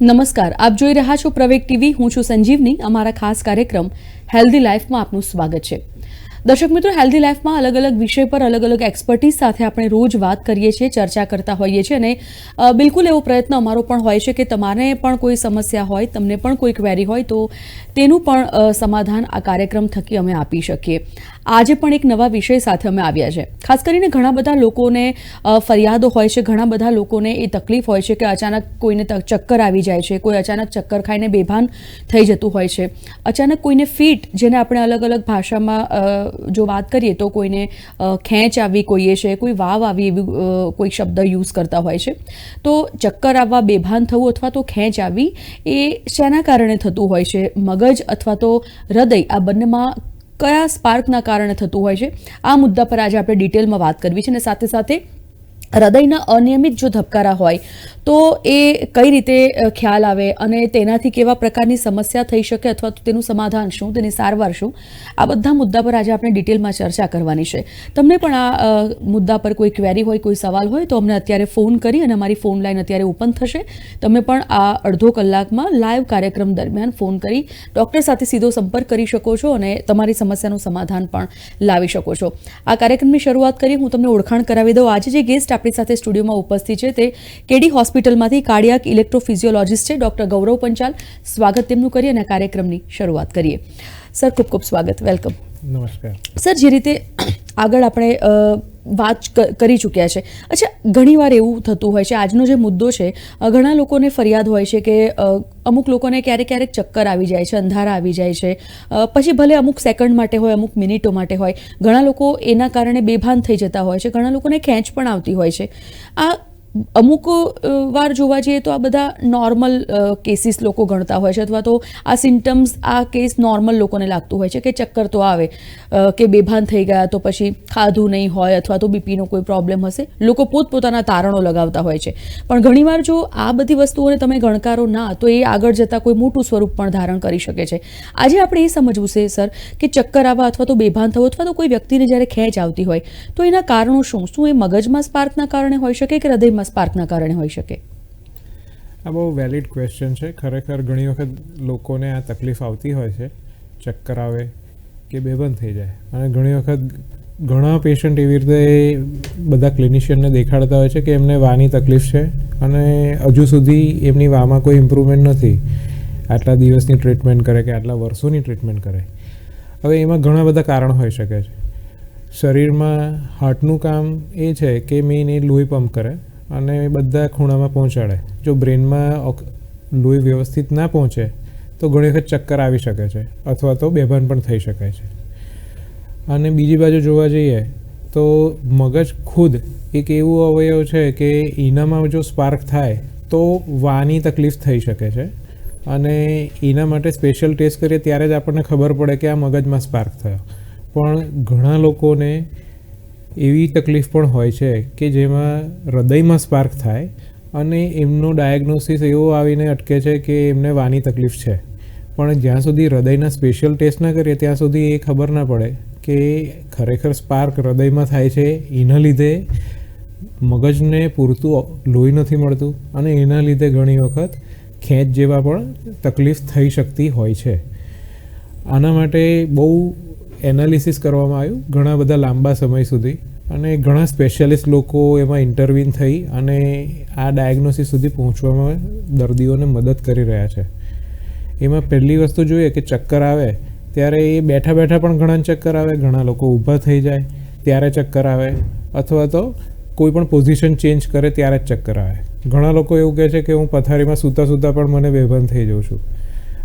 નમસ્કાર, આપ જોઈ રહ્યા છો પ્રવેગ ટીવી. હું છું સંજીવની. અમારા ખાસ કાર્યક્રમ હેલ્ધી લાઈફમાં આપનું સ્વાગત છે. દર્શક મિત્રો, હેલ્ધી લાઈફમાં અલગ અલગ વિષય પર અલગ અલગ એક્સપર્ટીઝ સાથે આપણે રોજ વાત કરીએ છીએ, ચર્ચા કરતા હોઈએ છીએ અને બિલકુલ એવો પ્રયત્ન અમારો પણ હોય છે કે તમારે પણ કોઈ સમસ્યા હોય, તમને પણ કોઈ ક્વેરી હોય તો તેનું પણ સમાધાન આ કાર્યક્રમ થકી અમે આપી શકીએ. આજે પણ એક નવા વિષય સાથે અમે આવ્યા છે. ખાસ કરીને ઘણા બધા લોકોને ફરિયાદો હોય છે, ઘણા બધા લોકોને એ તકલીફ હોય છે કે અચાનક કોઈને ચક્કર આવી જાય છે, કોઈ અચાનક ચક્કર ખાઈને બેભાન થઈ જતું હોય છે. અચાનક કોઈને ફીટ, જેને આપણે અલગ અલગ ભાષામાં જો વાત કરીએ તો કોઈને ખેંચ આવી કોઈએ છે, કોઈ વાવ આવી એવી કોઈ શબ્દ યુઝ કરતા હોય છે. તો ચક્કર આવવા બેભાન થવું અથવા તો ખેંચ આવી એ શેના કારણે થતું હોય છે? મગજ અથવા તો હૃદય? આ બંનેમાં કયા સ્પાર્કના કારણે થતું હોય છે? આ મુદ્દા પર આજે આપણે ડિટેલમાં વાત કરવી છે અને સાથે સાથે હૃદયના અનિયમિત જો ધબકારા હોય, તો એ કઈ રીતે ખ્યાલ આવે અને તેનાથી કેવા પ્રકારની સમસ્યા થઈ શકે અથવા તો તેનું સમાધાન શું, તેની સારવાર શું, આ બધા મુદ્દા પર આજે આપણે ડિટેલમાં ચર્ચા કરવાની છે. તમને પણ આ મુદ્દા પર કોઈ ક્વેરી હોય, કોઈ સવાલ હોય, તો અમને અત્યારે ફોન કરી અને અમારી ફોન લાઈન અત્યારે ઓપન થશે. તમે પણ આ અડધો કલાકમાં લાઈવ કાર્યક્રમ દરમિયાન ફોન કરી ડૉક્ટર સાથે સીધો સંપર્ક કરી શકો છો અને તમારી સમસ્યાનું સમાધાન પણ લાવી શકો છો. આ કાર્યક્રમની શરૂઆત કરી, હું તમને ઓળખાણ કરાવી દઉં. આજે જે ગેસ્ટ આપણી સાથે સ્ટુડિયોમાં ઉપસ્થિત છે તે કેડી હોસ્પિટલમાંથી કાર્ડિયાક ઇલેક્ટ્રોફિઝિયોલોજિસ્ટ છે ડૉક્ટર ગૌરવ પંચાલ. સ્વાગત તેમનું કરીએ અને કાર્યક્રમની શરૂઆત કરીએ. સર ખૂબ ખૂબ સ્વાગત. વેલકમ. નમસ્કાર. સર જે રીતે આગળ આપણે વાત કરી ચૂક્યા છે. અચ્છા, ઘણીવાર એવું થતું હોય છે, આજનો જે મુદ્દો છે ઘણા લોકોને ફરિયાદ હોય છે કે અમુક લોકોને ક્યારેક ક્યારેક ચક્કર આવી જાય છે, અંધારા આવી જાય છે. પછી ભલે અમુક સેકન્ડ માટે હોય, અમુક મિનિટો માટે હોય, ઘણા લોકો એના કારણે બેભાન થઈ જતા હોય છે, ઘણા લોકોને ખેંચ પણ આવતી હોય છે. આ અમુક વાર જોવા જઈએ તો આ બધા નોર્મલ કેસીસ લોકો ગણતા હોય છે અથવા તો આ સિમ્ટમ્સ આ કેસ નોર્મલ લોકોને લાગતું હોય છે કે ચક્કર તો આવે કે બેભાન થઈ ગયા તો પછી ખાધું નહીં હોય અથવા તો બીપીનો કોઈ પ્રોબ્લેમ હશે, લોકો પોતપોતાના તારણો લગાવતા હોય છે. પણ ઘણીવાર જો આ બધી વસ્તુઓને તમે ગણકારો ના, તો એ આગળ જતાં કોઈ મોટું સ્વરૂપ પણ ધારણ કરી શકે છે. આજે આપણે એ સમજવું છે, સર, કે ચક્કર આવવા અથવા તો બેભાન થવું અથવા તો કોઈ વ્યક્તિને જ્યારે ખેંચ આવતી હોય, તો એના કારણો શું? શું એ મગજમાં સ્પાર્કના કારણે હોઈ શકે કે હૃદયમાં સ્પાર્કના કારણે હોઈ શકે? આ બહુ વેલિડ ક્વેશ્ચન છે. ખરેખર ઘણી વખત લોકોને આ તકલીફ આવતી હોય છે. ચક્કર આવે કે બેબંધ થઈ જાય. અને ઘણી વખત ઘણા પેશન્ટ એવી રીતે બધા ક્લિનિશિયનને દેખાડતા હોય છે કે એમને વાની તકલીફ છે અને હજુ સુધી એમની વામાં કોઈ ઇમ્પ્રુવમેન્ટ નથી. આટલા દિવસની ટ્રીટમેન્ટ કરે કે આટલા વર્ષોની ટ્રીટમેન્ટ કરે. હવે એમાં ઘણા બધા કારણ હોઈ શકે છે. શરીરમાં હાર્ટનું કામ એ છે કે મેઇન એ લોહી પંપ કરે. અને બધા ખૂણામાં પહોંચાડે. જો બ્રેનમાં લોહી વ્યવસ્થિત ના પહોંચે, તો ઘણી વખત ચક્કર આવી શકે છે, અથવા તો બેભાન પણ થઈ શકે છે. અને બીજી બાજુ જોવા જઈએ, તો મગજ ખુદ એક એવું અવયવ છે કે એનામાં જો સ્પાર્ક થાય, તો વાની તકલીફ થઈ શકે છે. અને એના માટે સ્પેશિયલ ટેસ્ટ કરીએ ત્યારે જ આપણને ખબર પડે કે આ મગજમાં સ્પાર્ક થયો. પણ ઘણા લોકોને એવી તકલીફ પણ હોય છે કે જેમાં હૃદયમાં સ્પાર્ક થાય અને એમનો ડાયગ્નોસિસ એવો આવીને અટકે છે કે એમને વાની તકલીફ છે. પણ જ્યાં સુધી હૃદયના સ્પેશિયલ ટેસ્ટ ના કરીએ, ત્યાં સુધી એ ખબર ના પડે કે ખરેખર સ્પાર્ક હૃદયમાં થાય છે. એના લીધે મગજને પૂરતું લોહી નથી મળતું અને એના લીધે ઘણી વખત ખેંચ જેવા પણ તકલીફ થઈ શકતી હોય છે. આના માટે બહુ એનાલિસિસ કરવામાં આવ્યું ઘણા બધા લાંબા સમય સુધી અને ઘણા સ્પેશિયાલિસ્ટ લોકો એમાં ઇન્ટરવીન થઈ અને આ ડાયગ્નોસિસ સુધી પહોંચવામાં દર્દીઓને મદદ કરી રહ્યા છે. એમાં પહેલી વસ્તુ જોઈએ કે ચક્કર આવે ત્યારે એ બેઠા બેઠા પણ ઘણા ચક્કર આવે, ઘણા લોકો ઊભા થઈ જાય ત્યારે ચક્કર આવે અથવા તો કોઈ પણ પોઝિશન ચેન્જ કરે ત્યારે જ ચક્કર આવે. ઘણા લોકો એવું કહે છે કે હું પથારીમાં સૂતા સૂતા પણ મને બેભાન થઈ જાઉં છું.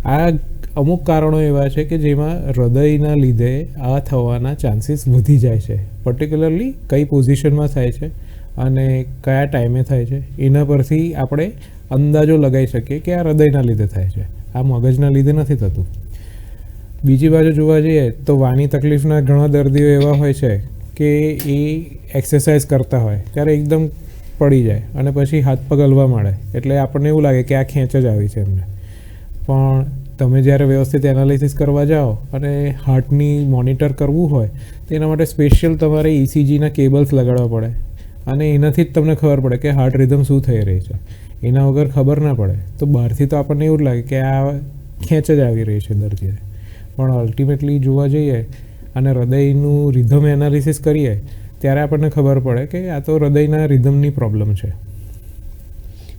આ અમુક કારણો એવા છે કે જેમાં હૃદયના લીધે આ થવાના ચાન્સીસ વધી જાય છે. પર્ટિક્યુલરલી કઈ પોઝિશનમાં થાય છે અને કયા ટાઈમે થાય છે. એના પરથી આપણે અંદાજો લગાવી શકીએ કે આ હૃદયના લીધે થાય છે. આ મગજના લીધે નથી થતું. બીજી બાજુ જોવા જઈએ તો વાની તકલીફના ઘણા દર્દીઓ એવા હોય છે કે એ એક્સરસાઇઝ કરતા હોય ત્યારે એકદમ પડી જાય અને પછી હાથ પગ હલવા માંડે. એટલે આપણને એવું લાગે કે આ ખેંચ જ આવી છે એમને. પણ તમે જ્યારે વ્યવસ્થિત એનાલિસિસ કરવા જાઓ અને હાર્ટની મોનિટર કરવું હોય તો એના માટે સ્પેશિયલ તમારે ઇસીજીના કેબલ્સ લગાડવા પડે. અને એનાથી જ તમને ખબર પડે કે હાર્ટ રિધમ શું થઈ રહી છે. એના વગર ખબર ના પડે. તો બહારથી તો આપણને એવું જ લાગે કે આ ખેંચ જ આવી રહી છે દર્દીને પણ અલ્ટિમેટલી જોવા જઈએ અને હૃદયનું રિધમ એનાલિસિસ કરીએ, ત્યારે આપણને ખબર પડે કે આ તો હૃદયના રિધમની પ્રોબ્લેમ છે.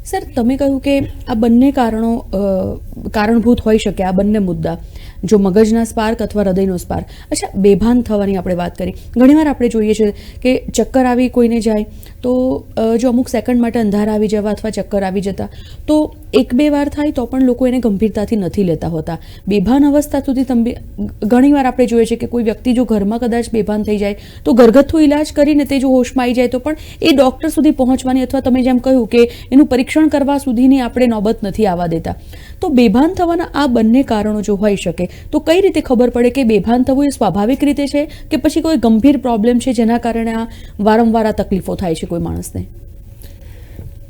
સર, તમે કહ્યું કે આ બંને કારણો કારણભૂત હોઈ શકે, આ બંને મુદ્દા, જો મગજના સ્પાર્ક અથવા હૃદયનો સ્પાર્ક. અચ્છા, બેભાન થવાની આપણે વાત કરી. ઘણીવાર આપણે જોઈએ છે કે ચક્કર આવી કોઈને જાય તો જો અમુક સેકન્ડ માટે અંધારા આવી જવા અથવા ચક્કર આવી જતા, તો એક બે વાર થાય તો પણ લોકો એને ગંભીરતાથી નથી લેતા હોતા. બેભાન અવસ્થા સુધી તમે ઘણીવાર આપણે જોઈએ છે કે કોઈ વ્યક્તિ જો ઘરમાં કદાચ બેભાન થઈ જાય તો ઘરગથ્થુ ઇલાજ કરીને તે જો હોશમાં આવી જાય તો પણ એ ડૉક્ટર સુધી પહોંચવાની અથવા તમે જેમ કહ્યું કે એનું પરીક્ષણ કરવા સુધીની આપણે નોબત નથી આવવા દેતા. તો બેભાન થવાના આ બંને કારણો જો હોઈ શકે તો કઈ રીતે ખબર પડે કે બેભાન થવું એ સ્વાભાવિક રીતે છે કે પછી કોઈ ગંભીર પ્રોબ્લેમ છે જેના કારણે આ વારંવાર આ તકલીફો થાય છે કોઈ માણસને?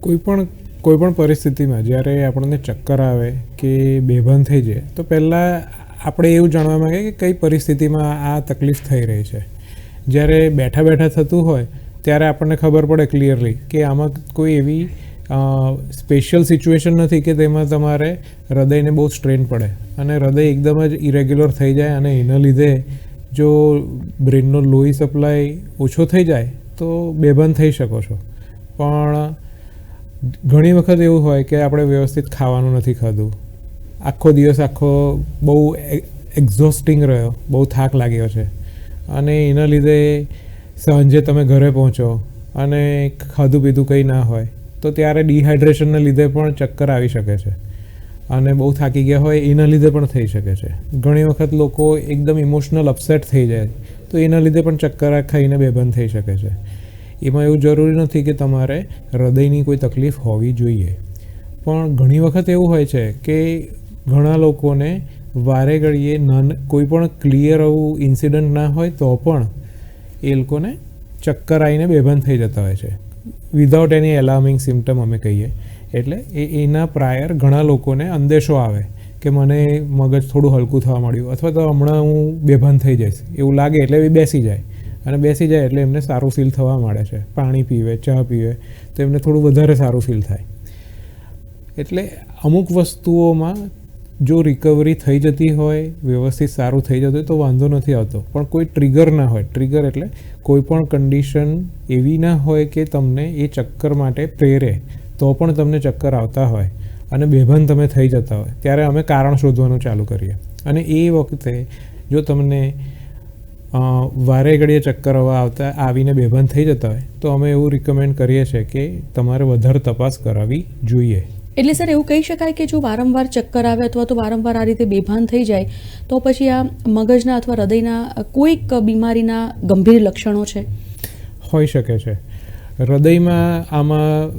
કોઈ પણ કોઈ પણ પરિસ્થિતિમાં જ્યારે આપણને ચક્કર આવે કે બેભાન થઈ જાય, તો પહેલાં આપણે એવું જાણવા માંગે કે કઈ પરિસ્થિતિમાં આ તકલીફ થઈ રહી છે. જ્યારે બેઠા બેઠા થતું હોય, ત્યારે આપણને ખબર પડે ક્લિયરલી કે આમાં કોઈ એવી સ્પેશિયલ સિચ્યુએશન નથી કે તેમાં તમારે હૃદયને બહુ સ્ટ્રેન પડે. અને હૃદય એકદમ જ ઇરેગ્યુલર થઈ જાય અને એના લીધે જો બ્રેનનો લોહી સપ્લાય ઓછો થઈ જાય, તો બેભાન થઈ શકો છો. પણ ઘણી વખત એવું હોય કે આપણે વ્યવસ્થિત ખાવાનું નથી ખાધું. આખો દિવસ આખો બહુ એક્ઝોસ્ટિંગ રહ્યો, બહુ થાક લાગ્યો છે. અને એના લીધે સાંજે તમે ઘરે પહોંચો અને ખાધું પીધું કંઈ ના હોય, તો ત્યારે ડિહાઇડ્રેશનના લીધે પણ ચક્કર આવી શકે છે. અને બહુ થાકી ગયા હોય એના લીધે પણ થઈ શકે છે. ઘણી વખત લોકો એકદમ ઇમોશનલ અપસેટ થઈ જાય, તો એના લીધે પણ ચક્કર ખાઈને બેભાન થઈ શકે છે. એમાં એવું જરૂરી નથી કે તમારે હૃદયની કોઈ તકલીફ હોવી જોઈએ. પણ ઘણી વખત એવું હોય છે કે ઘણા લોકોને વારે ઘડીએ નાન કોઈ પણ ક્લિયર આવું ઇન્સિડન્ટ ના હોય તો પણ એ લોકોને ચક્કર આવીને બેભાન થઈ જતા હોય છે. વિધાઉટ એની એલાર્મિંગ સિમ્ટમ અમે કહીએ. એટલે એ એના પ્રાયર ઘણા લોકોને અંદેશો આવે કે મને મગજ થોડું હલકું થવા મળ્યું અથવા તો હમણાં હું બેભાન થઈ જઈશ. એવું લાગે એટલે એ બેસી જાય. અને બેસી જાય એટલે એમને સારું ફીલ થવા માંડે છે. પાણી પીવે, ચા પીવે, તો એમને થોડું વધારે સારું ફીલ થાય. એટલે અમુક વસ્તુઓમાં જો રિકવરી થઈ જતી હોય, વ્યવસ્થિત સારું થઈ જતું હોય, તો વાંધો નથી આવતો. પણ કોઈ ટ્રિગર ના હોય. ટ્રિગર એટલે કોઈ પણ કન્ડિશન એવી ના હોય કે તમને એ ચક્કર માટે પ્રેરે, તો પણ તમને ચક્કર આવતા હોય અને બેભાન તમે થઈ જતા હોય. ત્યારે અમે કારણ શોધવાનું ચાલુ કરીએ. અને એ વખતે જો તમને વારે ઘડીએ ચક્કર હવા આવતા આવીને બેભાન થઈ જતા હોય તો અમે એવું રિકમેન્ડ કરીએ છીએ કે તમારે વધારે તપાસ કરાવવી જોઈએ. એટલે સર એવું કહી શકાય કે જો વારંવાર ચક્કર આવે અથવા તો વારંવાર આ રીતે બેભાન થઈ જાય તો પછી આ મગજના અથવા હૃદયના કોઈક બીમારીના ગંભીર લક્ષણો છે? હોઈ શકે છે. હૃદયમાં આમાં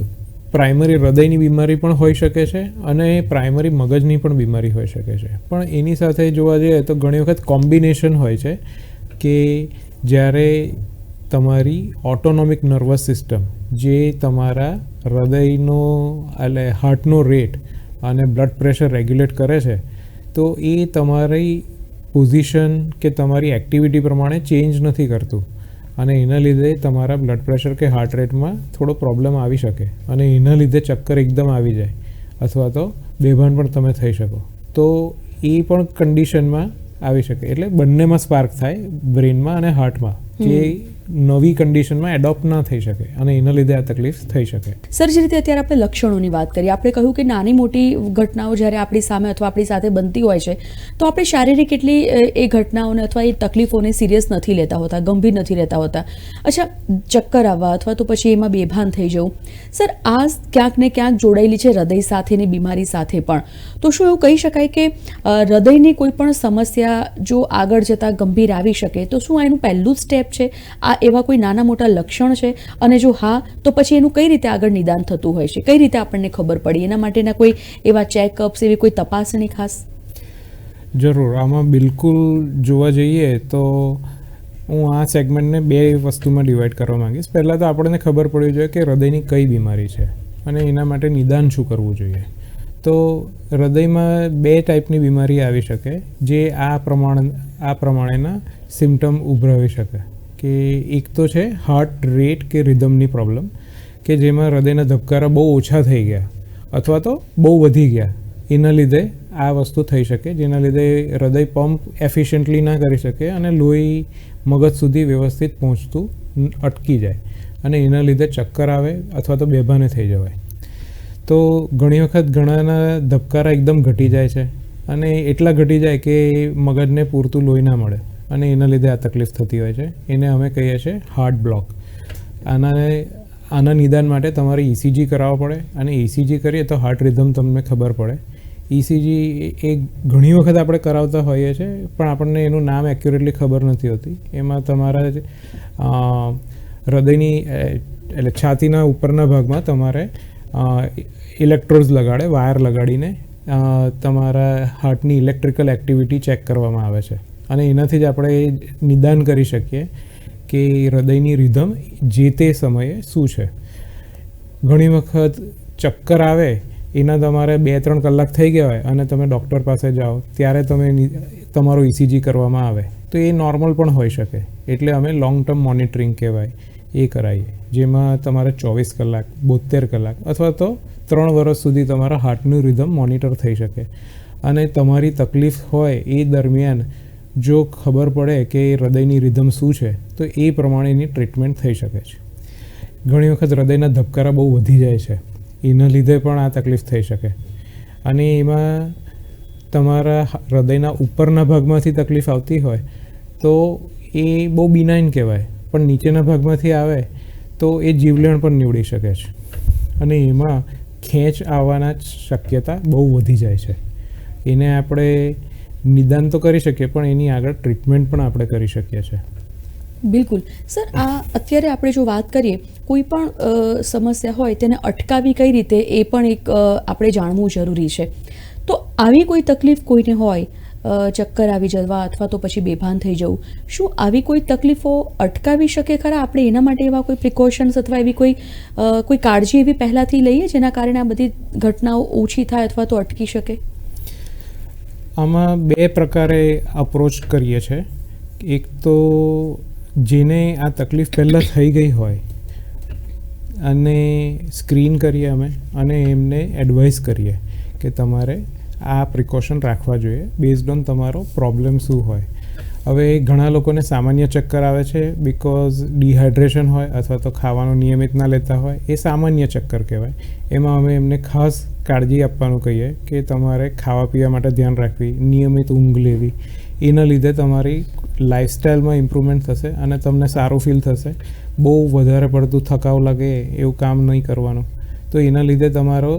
પ્રાઇમરી હૃદયની બીમારી પણ હોઈ શકે છે અને પ્રાઇમરી મગજની પણ બીમારી હોઈ શકે છે. પણ એની સાથે જોવા જઈએ તો ઘણી વખત કોમ્બિનેશન હોય છે. કે જ્યારે તમારી ઓટોનોમિક નર્વસ સિસ્ટમ જે તમારા હૃદયનો એટલે હાર્ટનો રેટ અને બ્લડ પ્રેશર રેગ્યુલેટ કરે છે, તો એ તમારી પોઝિશન કે તમારી એક્ટિવિટી પ્રમાણે ચેન્જ નથી કરતું. અને એના લીધે તમારા બ્લડ પ્રેશર કે હાર્ટ રેટમાં થોડો પ્રોબ્લેમ આવી શકે અને એના લીધે ચક્કર એકદમ આવી જાય. અથવા તો બેભાન પણ તમે થઈ શકો. તો એ પણ કન્ડિશનમાં આવી શકે. એટલે બંનેમાં સ્પાર્ક થાય બ્રેનમાં અને હાર્ટમાં જે નવી કન્ડિશનમાં એડોપ્ટ ના થઈ શકે અને એના લીધે આ તકલીફ થઈ શકે. સર, જે રીતે અત્યારે આપણે લક્ષણોની વાત કરીએ, આપણે કહ્યું કે નાની મોટી ઘટનાઓ જ્યારે આપણી સામે અથવા આપણી સાથે બનતી હોય છે, તો આપણે શારીરિક એટલી એ ઘટનાઓને અથવા એ તકલીફોને સિરિયસ નથી લેતા હોતા, ગંભીર નથી લેતા હોતા. અચ્છા, ચક્કર આવવા અથવા તો પછી એમાં બેભાન થઈ જવું. સર, આ ક્યાંક ને ક્યાંક જોડાયેલી છે હૃદય સાથેની બીમારી સાથે પણ. તો શું એવું કહી શકાય કે હૃદયની કોઈ પણ સમસ્યા જો આગળ જતાં ગંભીર આવી શકે, તો શું આ એનું પહેલું સ્ટેપ છે? આ એવા કોઈ નાના મોટા લક્ષણ છે? અને જો હા, તો પછી એનું કઈ રીતે આગળ નિદાન થતું હોય છે? કઈ રીતે આપણને ખબર પડી? એના માટેના કોઈ એવા ચેકઅપ્સ એવી કોઈ તપાસણી ખાસ? જરૂર. આમાં બિલકુલ જોવા જઈએ તો હું આ સેગમેન્ટને બે વસ્તુમાં ડિવાઈડ કરવા માંગીશ. પહેલાં તો આપણને ખબર પડવી જોઈએ કે હૃદયની કઈ બીમારી છે અને એના માટે નિદાન શું કરવું જોઈએ. તો હૃદયમાં બે ટાઈપની બીમારી આવી શકે, જે આ પ્રમાણ, આ પ્રમાણેના સિમ્ટમ ઉભરાવી શકે. કે એક તો છે હાર્ટ રેટ કે રિધમની પ્રોબ્લેમ કે જેમાં હૃદયના ધબકારા બહુ ઓછા થઈ ગયા અથવા તો બહુ વધી ગયા, એના લીધે આ વસ્તુ થઈ શકે, જેના લીધે હૃદય પંપ એફિશિયન્ટલી ના કરી શકે અને લોહી મગજ સુધી વ્યવસ્થિત પહોંચતું અટકી જાય અને એના લીધે ચક્કર આવે અથવા તો બેભાને થઈ જવાય. તો ઘણી વખત ઘણાના ધબકારા એકદમ ઘટી જાય છે અને એટલા ઘટી જાય કે મગજને પૂરતું લોહી ના મળે. અને એના લીધે આ તકલીફ થતી હોય છે. એને અમે કહીએ છીએ હાર્ટ બ્લોક. આના આના નિદાન માટે તમારે ઇસીજી કરાવવો પડે અને ઇસીજી કરીએ તો હાર્ટ રિધમ તમને ખબર પડે. ઇસીજી એ ઘણી વખત આપણે કરાવતા હોઈએ છીએ, પણ આપણને એનું નામ એક્યુરેટલી ખબર નથી હોતી. એમાં તમારા હૃદયની એટલે છાતીના ઉપરના ભાગમાં તમારે ઇલેક્ટ્રોડ્સ લગાડે વાયર લગાડીને તમારા હાર્ટની ઇલેક્ટ્રિકલ એક્ટિવિટી ચેક કરવામાં આવે છે. અને એનાથી જ આપણે નિદાન કરી શકીએ કે હૃદયની રિધમ જે તે સમયે શું છે. ઘણી વખત ચક્કર આવે, એના તમારે બે ત્રણ કલાક થઈ ગયા હોય અને તમે ડૉક્ટર પાસે જાઓ, ત્યારે તમે તમારો ઇસીજી કરવામાં આવે. તો એ નોર્મલ પણ હોઈ શકે. એટલે અમે લોંગ ટર્મ મોનિટરિંગ કહેવાય, એ કરાવીએ જેમાં તમારે ચોવીસ કલાક બોતેર કલાક અથવા તો ત્રણ વર્ષ સુધી તમારા હાર્ટનું રિધમ મોનિટર થઈ શકે. અને તમારી તકલીફ હોય એ દરમિયાન જો ખબર પડે કે હૃદયની રિધમ શું છે, તો એ પ્રમાણેની ટ્રીટમેન્ટ થઈ શકે છે. ઘણી વખત હૃદયના ધબકારા બહુ વધી જાય છે. એના લીધે પણ આ તકલીફ થઈ શકે. અને એમાં તમારા હૃદયના ઉપરના ભાગમાંથી તકલીફ આવતી હોય, તો એ બહુ બિનાઇન કહેવાય. પણ નીચેના ભાગમાંથી આવે, તો એ જીવલેણ પણ નીવડી શકે છે. અને એમાં ખેંચ આવવાના શક્યતા બહુ વધી જાય છે. એને આપણે નિદાન તો કરી શકીએ, પણ એની આગળ ટ્રીટમેન્ટ પણ આપણે કરી શકીએ છીએ. બિલકુલ. સર, આ અત્યારે આપણે જો વાત કરીએ, કોઈ પણ સમસ્યા હોય તેને અટકાવી કઈ રીતે એ પણ એક આપણે જાણવું જરૂરી છે. તો આવી કોઈ તકલીફ કોઈને હોય ચક્કર આવી જવા અથવા તો પછી બેભાન થઈ જવું, શું આવી કોઈ તકલીફો અટકાવી શકે ખરા? આપણે એના માટે એવા કોઈ પ્રિકોશન્સ અથવા એવી કોઈ કોઈ કાળજી એવી પહેલાંથી લઈએ જેના કારણે આ બધી ઘટનાઓ ઓછી થાય અથવા તો અટકી શકે? આમાં બે પ્રકારે અપ્રોચ કરીએ છીએ એક તો જેને આ તકલીફ પહેલાં થઈ ગઈ હોય અને સ્ક્રીન કરીએ અમે અને એમને એડવાઇસ કરીએ કે તમારે આ પ્રિકોશન રાખવા જોઈએ બેઝડ ઓન તમારો પ્રોબ્લેમ શું હોય. હવે ઘણા લોકોને સામાન્ય ચક્કર આવે છે બિકોઝ ડિહાઇડ્રેશન હોય અથવા તો ખાવાનું નિયમિત ના લેતા હોય એ સામાન્ય ચક્કર કહેવાય. એમાં અમે એમને ખાસ કાળજી આપવાનું કહીએ કે તમારે ખાવા પીવા માટે ધ્યાન રાખવી, નિયમિત ઊંઘ લેવી. એના લીધે તમારી લાઇફસ્ટાઈલમાં ઇમ્પ્રુવમેન્ટ થશે અને તમને સારું ફીલ થશે. બહુ વધારે પડતું થકાવ લાગે એવું કામ નહીં કરવાનું. તો એના લીધે તમારો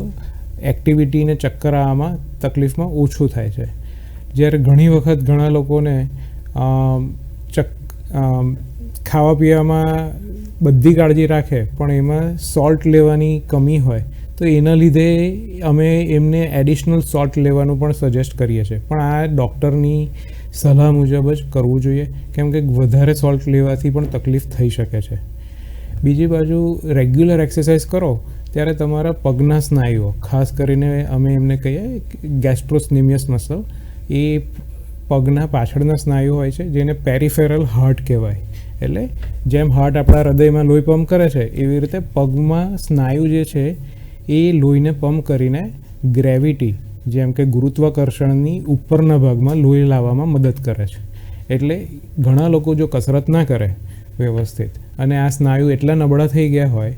એક્ટિવિટીને ચક્કર આવવામાં તકલીફમાં ઓછું થાય છે. જ્યારે ઘણી વખત ઘણા લોકોને ચક ખાવા પીવામાં બધી કાળજી રાખે, પણ એમાં સોલ્ટ લેવાની કમી હોય તો એના લીધે અમે એમને એડિશનલ સોલ્ટ લેવાનું પણ સજેસ્ટ કરીએ છીએ. પણ આ ડૉક્ટરની સલાહ મુજબ જ કરવું જોઈએ, કેમ કે વધારે સોલ્ટ લેવાથી પણ તકલીફ થઈ શકે છે. બીજી બાજુ રેગ્યુલર એક્સરસાઇઝ કરો, ત્યારે તમારા પગના સ્નાયુઓ, ખાસ કરીને અમે એમને કહીએ ગેસ્ટ્રોસ્નિમિયસ મસલ એ પગના પાછળના સ્નાયુ હોય છે, જેને પેરિફેરલ હાર્ટ કહેવાય. એટલે જેમ હાર્ટ આપણા હૃદયમાં લોહી પંપ કરે છે, એવી રીતે પગમાં સ્નાયુ જે છે એ લોહીને પંપ કરીને ગ્રેવિટી જેમ કે ગુરુત્વાકર્ષણની ઉપરના ભાગમાં લોહી લાવવામાં મદદ કરે છે. એટલે ઘણા લોકો જો કસરત ના કરે વ્યવસ્થિત અને આ સ્નાયુ એટલા નબળા થઈ ગયા હોય,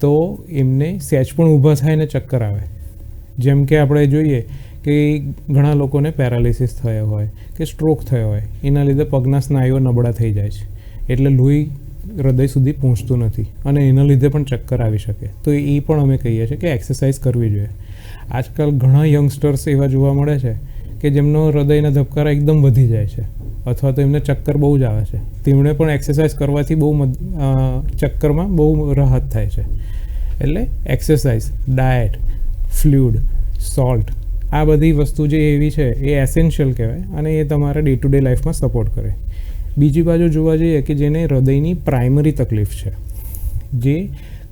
તો એમને સહેજ પણ ઊભા થાય ને ચક્કર આવે. જેમ કે આપણે જોઈએ કે ઘણા લોકોને પેરાલિસિસ થયો હોય કે સ્ટ્રોક થયો હોય, એના લીધે પગના સ્નાયુઓ નબળા થઈ જાય છે. એટલે લોહી હૃદય સુધી પહોંચતું નથી અને એના લીધે પણ ચક્કર આવી શકે. તો એ પણ અમે કહીએ છીએ કે એક્સરસાઇઝ કરવી જોઈએ. આજકાલ ઘણા યંગસ્ટર્સ એવા જોવા મળે છે કે જેમનો હૃદયના ધબકારા એકદમ વધી જાય છે અથવા તો એમને ચક્કર બહુ જ આવે છે. તેમણે પણ એક્સરસાઇઝ કરવાથી બહુ ચક્કરમાં બહુ રાહત થાય છે. એટલે એક્સરસાઇઝ ડાયટ ફ્લૂડ સોલ્ટ આ બધી વસ્તુ જે એવી છે એ એસેન્શિયલ કહેવાય અને એ તમારા ડે ટુ ડે લાઈફમાં સપોર્ટ કરે. બીજી બાજુ જોવા જઈએ કે જેને હૃદયની પ્રાઇમરી તકલીફ છે. જે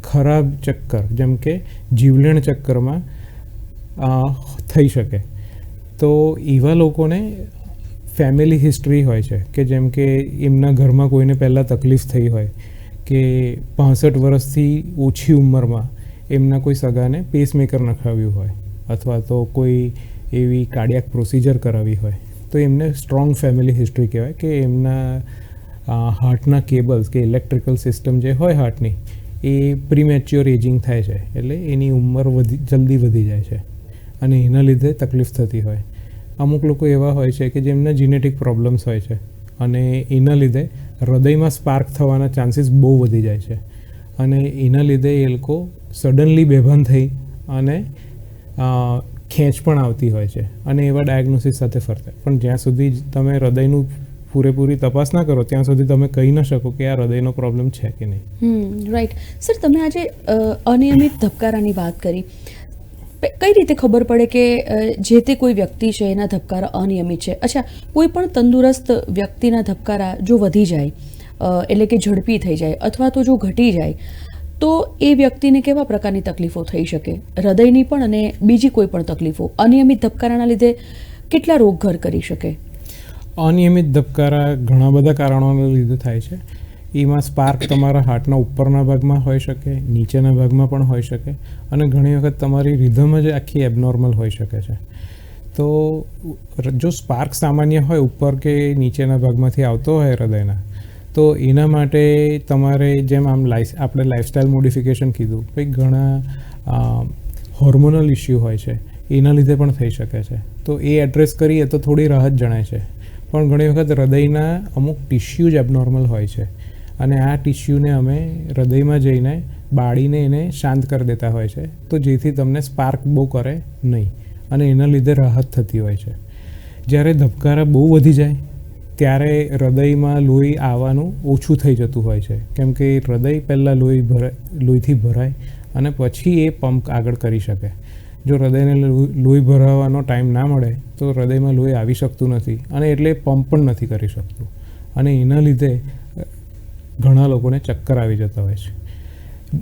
ખરાબ ચક્કર, જેમ કે જીવલેણ ચક્કરમાં થઈ શકે. તો એવા લોકોને ફેમિલી હિસ્ટ્રી હોય છે કે જેમ કે એમના ઘરમાં કોઈને પહેલાં તકલીફ થઈ હોય કે પાસઠ વર્ષથી ઓછી ઉંમરમાં એમના કોઈ સગાને પેસમેકર નખાવ્યું હોય અથવા તો કોઈ એવી કાર્ડિયાક પ્રોસિજર કરાવી હોય. તો એમને સ્ટ્રોંગ ફેમિલી હિસ્ટ્રી કહેવાય કે એમના હાર્ટના કેબલ્સ કે ઇલેક્ટ્રિકલ સિસ્ટમ જે હોય હાર્ટની એ પ્રીમેચ્યોર એજિંગ થાય છે. એટલે એની ઉંમર વધી, જલ્દી વધી જાય છે. અને એના લીધે તકલીફ થતી હોય. અમુક લોકો એવા હોય છે કે જેમના જીનેટિક પ્રોબ્લેમ્સ હોય છે. અને એના લીધે હૃદયમાં સ્પાર્ક થવાના ચાન્સીસ બહુ વધી જાય છે. અને એના લીધે એ લોકો સડનલી બેભાન થઈ અને ખેંચ પણ આવતી હોય છે અને એવા ડાયગ્નોસિસ સાથે ફરતા. પણ જ્યાં સુધી તમે હૃદયનું પૂરેપૂરી તપાસ ના કરો, ત્યાં સુધી તમે કહી ન શકો કે આ હૃદયનો પ્રોબ્લેમ છે કે નહીં. રાઈટ સર તમે આજે અનિયમિત ધબકારાની વાત કરી. કઈ રીતે ખબર પડે કે જે તે કોઈ વ્યક્તિ છે એના ધબકારા અનિયમિત છે? અચ્છા, કોઈ પણ તંદુરસ્ત વ્યક્તિના ધબકારા જો વધી જાય એટલે કે ઝડપી થઈ જાય અથવા તો જો ઘટી જાય તો એ વ્યક્તિને કેવા પ્રકારની તકલીફો થઈ શકે? હૃદયની પણ અને બીજી કોઈ પણ તકલીફો? અનિયમિત ધબકારાના લીધે કેટલા રોગ ઘર કરી શકે? અનિયમિત ધબકારા ઘણા બધા કારણોને લીધે થાય છે. એમાં સ્પાર્ક તમારા હાર્ટના ઉપરના ભાગમાં હોઈ શકે, નીચેના ભાગમાં પણ હોઈ શકે અને ઘણી વખત તમારી રિધમ જ આખી એબનોર્મલ હોઈ શકે છે. તો જો સ્પાર્ક સામાન્ય હોય, ઉપર કે નીચેના ભાગમાંથી આવતો હોય હૃદયના તો એના માટે તમારે જેમ આમ લાઈફ, આપણે લાઇફસ્ટાઈલ મોડિફિકેશન કીધું કંઈક ઘણા હોર્મોનલ ઇસ્યુ હોય છે, એના લીધે પણ થઈ શકે છે. તો એ એડ્રેસ કરીએ તો થોડી રાહત જણાય છે. પણ ઘણી વખત હૃદયના અમુક ટિશ્યુ જ એબનોર્મલ હોય છે. અને આ ટિશ્યુને અમે હૃદયમાં જઈને બાળીને એને શાંત કરી દેતા હોય છે. તો જેથી તમને સ્પાર્ક બહુ કરે નહીં. અને એના લીધે રાહત થતી હોય છે. જ્યારે ધબકારા બહુ વધી જાય ત્યારે હૃદયમાં લોહી આવવાનું ઓછું થઈ જતું હોય છે. કેમ કે હૃદય પહેલાં લોહી ભરાય, લોહીથી ભરાય અને પછી એ પંપ આગળ કરી શકે. જો હૃદયને લોહી ભરાવાનો ટાઈમ ના મળે, તો હૃદયમાં લોહી આવી શકતું નથી અને એટલે પંપ પણ નથી કરી શકતું. અને એના લીધે ઘણા લોકોને ચક્કર આવી જતા હોય છે.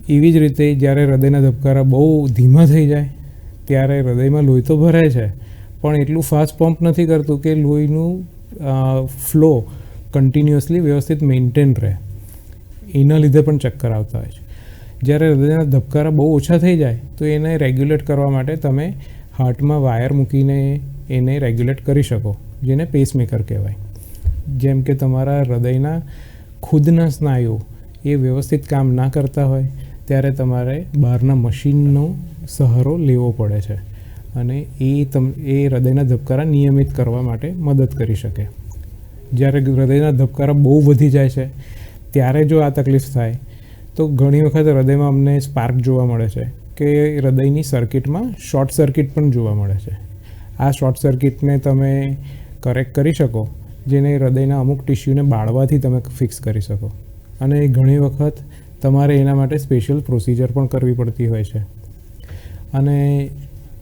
એવી જ રીતે જ્યારે હૃદયના ધબકારા બહુ ધીમા થઈ જાય, ત્યારે હૃદયમાં લોહી તો ભરાય છે, પણ એટલું ફાસ્ટ પંપ નથી કરતું કે લોહીનું ફ્લો કન્ટિન્યુઅસલી વ્યવસ્થિત મેન્ટેન રહે. એના લીધે પણ ચક્કર આવતા હોય છે. જ્યારે હૃદયના ધબકારા બહુ ઓછા થઈ જાય, તો એને રેગ્યુલેટ કરવા માટે તમે હાર્ટમાં વાયર મૂકીને એને રેગ્યુલેટ કરી શકો, જેને પેસમેકર કહેવાય. જેમ કે તમારા હૃદયના ખુદના સ્નાયુ એ વ્યવસ્થિત કામ ના કરતા હોય, ત્યારે તમારે બહારના મશીનનો સહારો લેવો પડે છે. અને એ તમ, એ હૃદયના ધબકારા નિયમિત કરવા માટે મદદ કરી શકે. જ્યારે હૃદયના ધબકારા બહુ વધી જાય છે, ત્યારે જો આ તકલીફ થાય, તો ઘણી વખત હૃદયમાં અમને સ્પાર્ક જોવા મળે છે કે હૃદયની સર્કિટમાં શોર્ટ સર્કિટ પણ જોવા મળે છે. આ શોર્ટ સર્કિટને તમે કરેક્ટ કરી શકો, જેને હૃદયના અમુક ટિશ્યુને બાળવાથી તમે ફિક્સ કરી શકો. અને ઘણી વખત તમારે એના માટે સ્પેશિયલ પ્રોસિજર પણ કરવી પડતી હોય છે. અને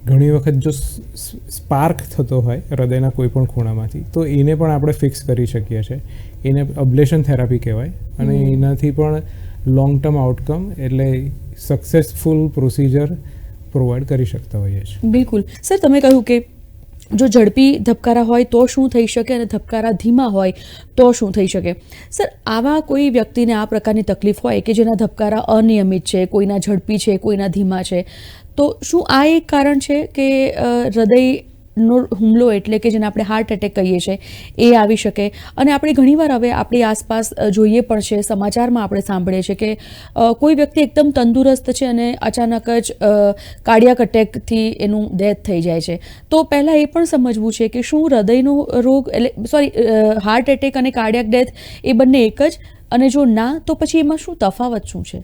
ઘણી વખત જો સ્પાર્ક થતો હોય હૃદયના કોઈ પણ ખૂણામાંથી તો એને પણ આપણે ફિક્સ કરી શકીએ છીએ. એને અબ્લેશન થેરાપી કહેવાય અને એનાથી પણ લોંગ ટર્મ આઉટકમ એટલે સક્સેસફુલ પ્રોસિજર પ્રોવાઈડ કરી શકતા હોઈએ છીએ. બિલકુલ. સર તમે કહ્યું કે જો ઝડપી ધબકારા હોય તો શું થઈ શકે અને ધબકારા ધીમા હોય તો શું થઈ શકે? સર આવા કોઈ વ્યક્તિને આ પ્રકારની તકલીફ હોય કે જેના ધબકારા અનિયમિત છે કોઈના ઝડપી છે કોઈના ધીમા છે તો શું આ એક કારણ છે કે અ, હૃદયનો હુમલો એટલે કે જેને આપણે હાર્ટ એટેક કહીએ છીએ, એ આવી શકે. અને આપણે ઘણીવાર હવે આપણી આસપાસ જોઈએ પણ છે, સમાચારમાં આપણે સાંભળીએ છીએ કે કોઈ વ્યક્તિ એકદમ તંદુરસ્ત છે અને અચાનક જ કાર્ડિયાક અટેકથી એનું ડેથ થઈ જાય છે. તો પહેલાં એ પણ સમજવું છે કે શું હૃદયનો રોગ એટલે સોરી હાર્ટ એટેક અને કાર્ડિયાક ડેથ એ બંને એક જ? અને જો ના, તો પછી એમાં શું તફાવત શું છે?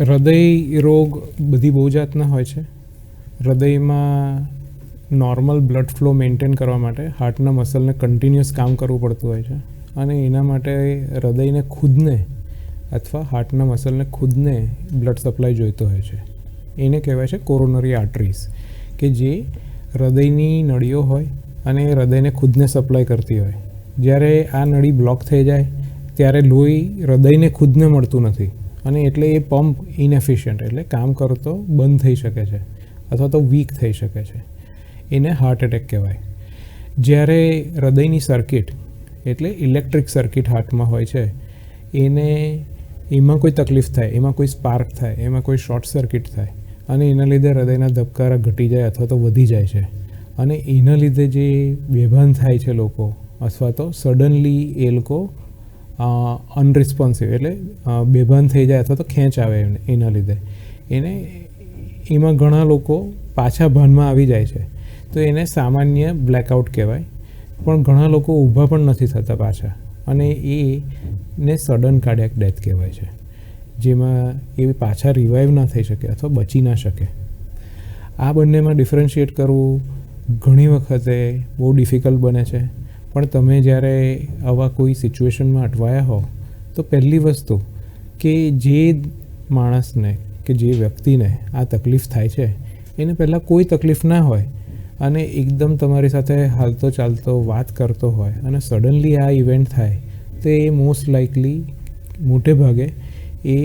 હૃદય રોગ બધી બહુ જાતના હોય છે. હૃદયમાં નોર્મલ બ્લડ ફ્લો મેન્ટેન કરવા માટે હાર્ટના મસલને કન્ટિન્યુઅસ કામ કરવું પડતું હોય છે. અને એના માટે હૃદયને ખુદને અથવા હાર્ટના મસલને ખુદને બ્લડ સપ્લાય જોઈતો હોય છે. એને કહેવાય છે કોરોનરી આર્ટરીઝ કે જે હૃદયની નળીઓ હોય અને એ હૃદયને ખુદને સપ્લાય કરતી હોય. જ્યારે આ નળી બ્લોક થઈ જાય, ત્યારે લોહી હૃદયને ખુદને મળતું નથી અને એટલે એ પંપ ઇનએફિશિયન્ટ એટલે કામ કરતો બંધ થઈ શકે છે અથવા તો વીક થઈ શકે છે. એને હાર્ટ એટેક કહેવાય. જ્યારે હૃદયની સર્કિટ એટલે ઇલેક્ટ્રિક સર્કિટ હાર્ટમાં હોય છે, એને એમાં કોઈ તકલીફ થાય, એમાં કોઈ સ્પાર્ક થાય, એમાં કોઈ શોર્ટ સર્કિટ થાય, અને એના લીધે હૃદયના ધબકારા ઘટી જાય અથવા તો વધી જાય છે. અને એના લીધે જે બેભાન થાય છે લોકો, અથવા તો સડનલી એ લોકો અનરિસ્પોન્સિવ એટલે બેભાન થઈ જાય અથવા તો ખેંચ આવે એમને એના લીધે. એને એમાં ઘણા લોકો પાછા ભાનમાં આવી જાય છે. તો એને સામાન્ય બ્લેકઆઉટ કહેવાય. પણ ઘણા લોકો ઊભા પણ નથી થતા પાછા. અને એને સડન કાર્ડિયાક ડેથ કહેવાય છે. જેમાં એ પાછા રિવાઈવ ના થઈ શકે અથવા બચી ના શકે. આ બંનેમાં ડિફરન્શિએટ કરવું ઘણી વખતે બહુ ડિફિકલ્ટ બને છે. પણ તમે જ્યારે આવા કોઈ સિચ્યુએશનમાં અટવાયા હો, તો પહેલી વસ્તુ કે જે માણસને કે જે વ્યક્તિને આ તકલીફ થાય છે, એને પહેલાં કોઈ તકલીફ ના હોય અને એકદમ તમારી સાથે હાલતો ચાલતો વાત કરતો હોય અને સડનલી આ ઇવેન્ટ થાય, તો એ મોસ્ટ લાઇકલી મોટે ભાગે એ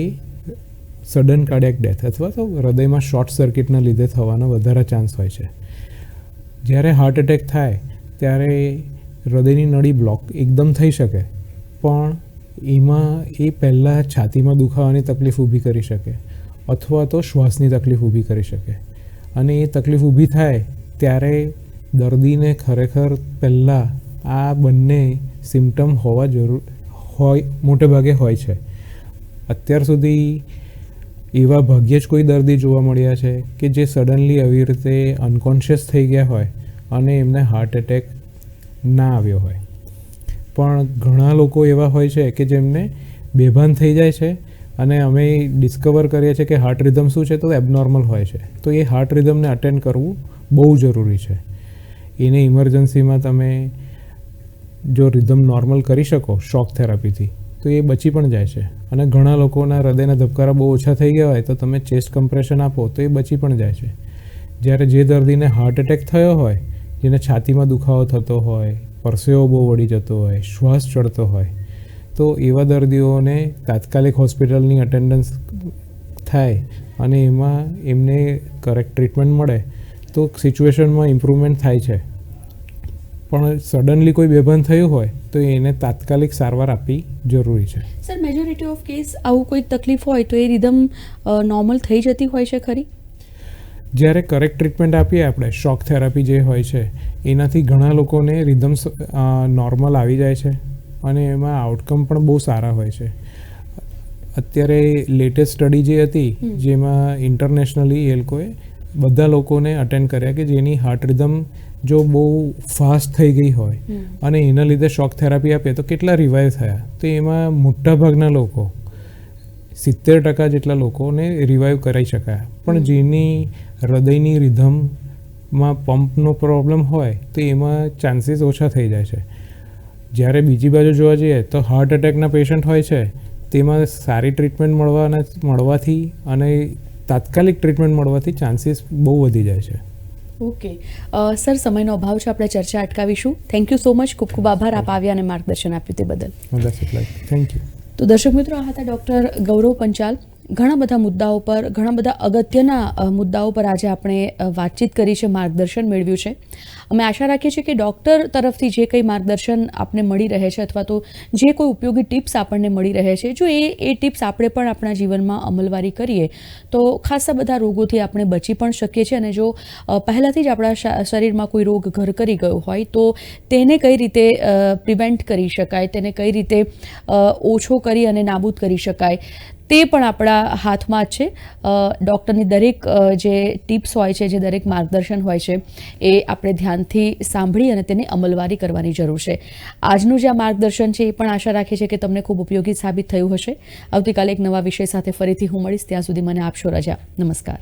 સડન કાર્ડિયાક ડેથ અથવા તો હૃદયમાં શોર્ટ સર્કિટના લીધે થવાનો વધારે ચાન્સ હોય છે. જ્યારે હાર્ટ એટેક થાય, ત્યારે હૃદયની નળી બ્લોક એકદમ થઈ શકે, પણ એમાં એ પહેલાં છાતીમાં દુખાવાની તકલીફ ઊભી કરી શકે, અથવા તો શ્વાસની તકલીફ ઊભી કરી શકે. અને એ તકલીફ ઊભી થાય ત્યારે દર્દીને ખરેખર પહેલાં આ બંને સિમ્ટમ હોવા જરૂર હોય મોટે ભાગે હોય છે. અત્યાર સુધી એવા ભાગ્યે જ કોઈ દર્દી જોવા મળ્યા છે કે જે સડનલી આવી રીતે અનકોન્શિયસ થઈ ગયા હોય અને એમને હાર્ટ એટેક ના આવ્યો હોય. પણ ઘણા લોકો એવા હોય છે કે જેમને બેભાન થઈ જાય છે અને અમે ડિસ્કવર કરીએ છીએ કે હાર્ટ રિધમ શું છે તો એબનોર્મલ હોય છે. તો એ હાર્ટ રિધમને અટેન્ડ કરવું બહુ જરૂરી છે. એને ઇમરજન્સીમાં તમે જો રિધમ નોર્મલ કરી શકો શોક થેરાપીથી, તો એ બચી પણ જાય છે. અને ઘણા લોકોના હૃદયના ધબકારા બહુ ઓછા થઈ ગયા હોય તો તમે ચેસ્ટ કમ્પ્રેશન આપો તો એ બચી પણ જાય છે. જ્યારે જે દર્દીને હાર્ટ એટેક થયો હોય, જેને છાતીમાં દુખાવો થતો હોય, પરસેવો બહુ વળી જતો હોય, શ્વાસ ચડતો હોય, તો એવા દર્દીઓને તાત્કાલિક હોસ્પિટલની અટેન્ડન્સ થાય અને એમાં એમને કરેક્ટ ટ્રીટમેન્ટ મળે તો સિચ્યુએશનમાં ઇમ્પ્રુવમેન્ટ થાય છે. પણ સડનલી કોઈ બેભાન થયું હોય તો એને તાત્કાલિક સારવાર આપવી જરૂરી છે. સર મેજોરિટી ઓફ કેસ આવું કોઈ તકલીફ હોય તો એ રિધમ નોર્મલ થઈ જતી હોય છે ખરી? જ્યારે કરેક્ટ ટ્રીટમેન્ટ આપીએ આપણે શોક થેરાપી જે હોય છે એનાથી ઘણા લોકોને રિધમ નોર્મલ આવી જાય છે અને એમાં આઉટકમ પણ બહુ સારા હોય છે. અત્યારે લેટેસ્ટ સ્ટડી જે હતી જેમાં ઇન્ટરનેશનલી એ લોકોએ બધા લોકોને અટેન્ડ કર્યા કે જેની હાર્ટ રિધમ જો બહુ ફાસ્ટ થઈ ગઈ હોય અને એના લીધે શોક થેરાપી આપીએ તો કેટલા રિવાઈવ થયા? તો એમાં મોટાભાગના લોકો સિત્તેર ટકા જેટલા લોકોને રિવાઈવ કરાવી શકાય. પણ જેની હૃદયની રિધમમાં પંપનો પ્રોબ્લેમ હોય તો એમાં ચાન્સીસ ઓછા થઈ જાય છે. જ્યારે બીજી બાજુ જોવા જઈએ તો હાર્ટ એટેકના પેશન્ટ હોય છે તેમાં સારી ટ્રીટમેન્ટ મળવાના મળવાથી અને તાત્કાલિક ટ્રીટમેન્ટ મળવાથી ચાન્સીસ બહુ વધી જાય છે. ઓકે સર સમયનો અભાવ છે આપણે ચર્ચા અટકાવીશું. થેન્ક યુ સો મચ ખૂબ ખૂબ આભાર. આપ આવ્યા અને માર્ગદર્શન આપ્યું તે બદલ. થેન્ક યુ તો દર્શક મિત્રો આ હતા ડૉક્ટર ગૌરવ પંચાલ. ઘણા બધા મુદ્દાઓ પર, ઘણા બધા અગત્યના મુદ્દાઓ પર આજે આપણે વાતચીત કરી છે, માર્ગદર્શન મેળવ્યું છે. અમે આશા રાખીએ છીએ કે ડૉક્ટર તરફથી જે કંઈ માર્ગદર્શન આપને મળી રહે છે અથવા તો જે કોઈ ઉપયોગી ટિપ્સ આપણને મળી રહે છે, જો એ એ ટિપ્સ આપણે પણ આપણા જીવનમાં અમલવારી કરીએ, તો ખાસા બધા રોગોથી આપણે બચી પણ શકીએ છીએ. અને જો પહેલાંથી જ આપણા શરીરમાં કોઈ રોગ ઘર કરી ગયો હોય, તો તેને કઈ રીતે પ્રિવેન્ટ કરી શકાય, તેને કઈ રીતે ઓછો કરી અને નાબૂદ કરી શકાય તે પણ આપણા હાથમાં જ છે. ડૉક્ટરની દરેક જે ટિપ્સ હોય છે, જે દરેક માર્ગદર્શન હોય છે, એ આપણે ધ્યાનથી સાંભળી અને તેને અમલવારી કરવાની જરૂર છે. આજનું જે આ માર્ગદર્શન છે, એ પણ આશા રાખે છે કે તમને ખૂબ ઉપયોગી સાબિત થયું હશે. આવતીકાલે એક નવા વિષય સાથે ફરીથી હું મળીશ. ત્યાં સુધી મને આપશો રજા. નમસ્કાર.